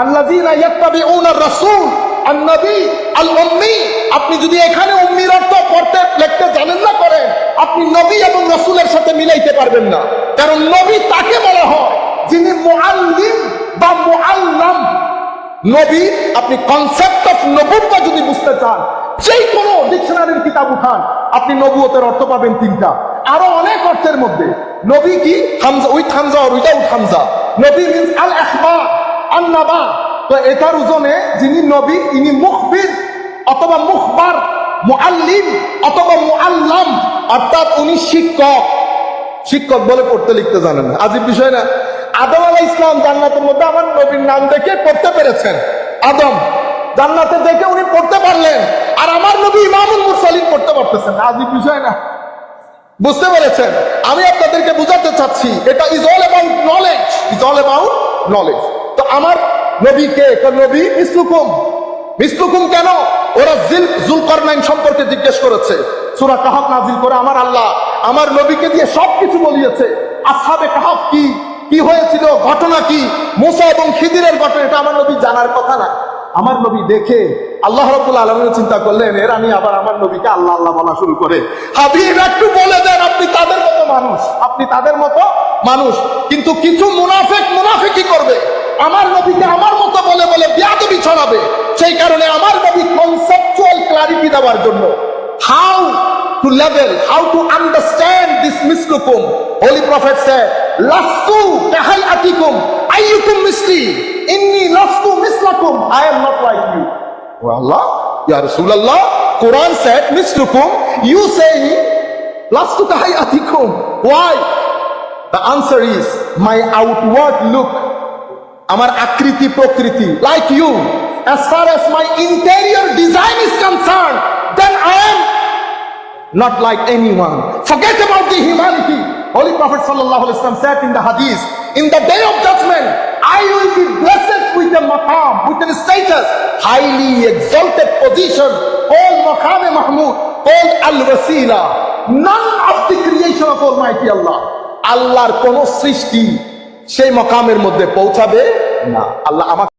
আল্লাযীনা ইয়াত্তাবিউনা রাসূল, আন-নবী, আল-উম্মি। আপনি যদি এখানে উম্মির অর্থ পড়তে, লিখতে জানেন না করেন, আপনি নবী এবং রাসূলের সাথে মিলাইতে পারবেন না। কারণ নবী তাকে বলা হয়, যিনি মুআল্লিম বা মুআল্লাম। নবী, আপনি কনসেপ্ট অফ নবুব্বা যদি বুঝতে চান যেই কোনো ডিকশনারির কিতাব উঠান, আপনি নবুয়তের অর্থ পাবেন তিনটা। আরও অনেক অর্থের মধ্যে। নবী কি? হামজা উইথ হামজা আর উইদাউট হামজা। নবী মিন্স আল আখবার আন্নাবা। তো এটার ওজনে যিনি নবী, ইনি মুখবির অথবা মুখবার, মুআল্লিম অথবা মুআল্লাম। অর্থাৎ উনি শিক্ষক। শিক্ষক বলে পড়তে লিখতে জানেন না। আজীব বিষয় না। আদম আলাহ ইসলাম জান্নাতের মধ্যে আমার নবীর নাম দেখে পড়তে পেরেছেন। আদম, জান্নাতে দেখে উনি পড়তে পারলেন। আর আমার নবী ইমামুল মুরসালিন পড়তে পারতেছেন আজীব বিষয় না। বুঝতে পেরেছেন? আমি আপনাদেরকে বুঝাতে চাচ্ছি, এটা is all about knowledge is all about knowledge আমার নবী কে? নবী? মিসলুকুম। মিসলুকুম কেন? ওরা জিল জুলকরনাইন সম্পর্কে জিজ্ঞেস করেছে। সুরা কাহাফ নাজিল করে আমার আল্লাহ আমার নবীকে দিয়ে সবকিছু বলিয়েছে। আসহাবে কাহাফ কি? কি হয়েছিল? ঘটনা কি? মুসা এবং খিদিরের ঘটনা, এটা আমার নবী জানার কথা না। আমার নবী দেখে আল্লাহ রব্বুল আলমিন চিন্তা করলেন, এর আমি আবার আমার নবীকে আল্লাহ আল্লাহ বলা শুরু করে। হাবিব, একটু বলে দেন, আপনি তাদের মতো মানুষ। আপনি তাদের মতো মানুষ। কিন্তু কিছু মুনাফেক মুনাফিকি করবে। আমার নবীকে আমার মতো বলে বলে বিয়াদবি ছড়াবে, সেই কারণে আমার নবী কনসেপচুয়াল ক্লারিটি দেওয়ার জন্য how to level how to understand this মিসলুকুম holy prophet said লাস্তু কাহাই আতিকুম আইয়ুকুম মিসলি ইন্নি লাস্তু মিসলাকুম I am not like you ও আল্লাহ ইয়া রাসূলুল্লাহ কোরআন said মিসলুকুম you say লাস্তু কাহাই আতিকুম why? The answer is, my outward look আমার আকৃতি প্রকৃতি like you as far as my interior design is concerned then I am not like anyone. Forget about the humanity. Holy Prophet sallallahu alaihi wasallam said in the hadith, in the day of judgment, I will be blessed with a maqam, with a status, highly exalted position, called maqam mahmud, called al-wasila. None of the creation of Almighty Allah. আল্লাহর কোন সৃষ্টি সেই মকামের মধ্যে পৌঁছাবে না। আল্লাহ আমাকে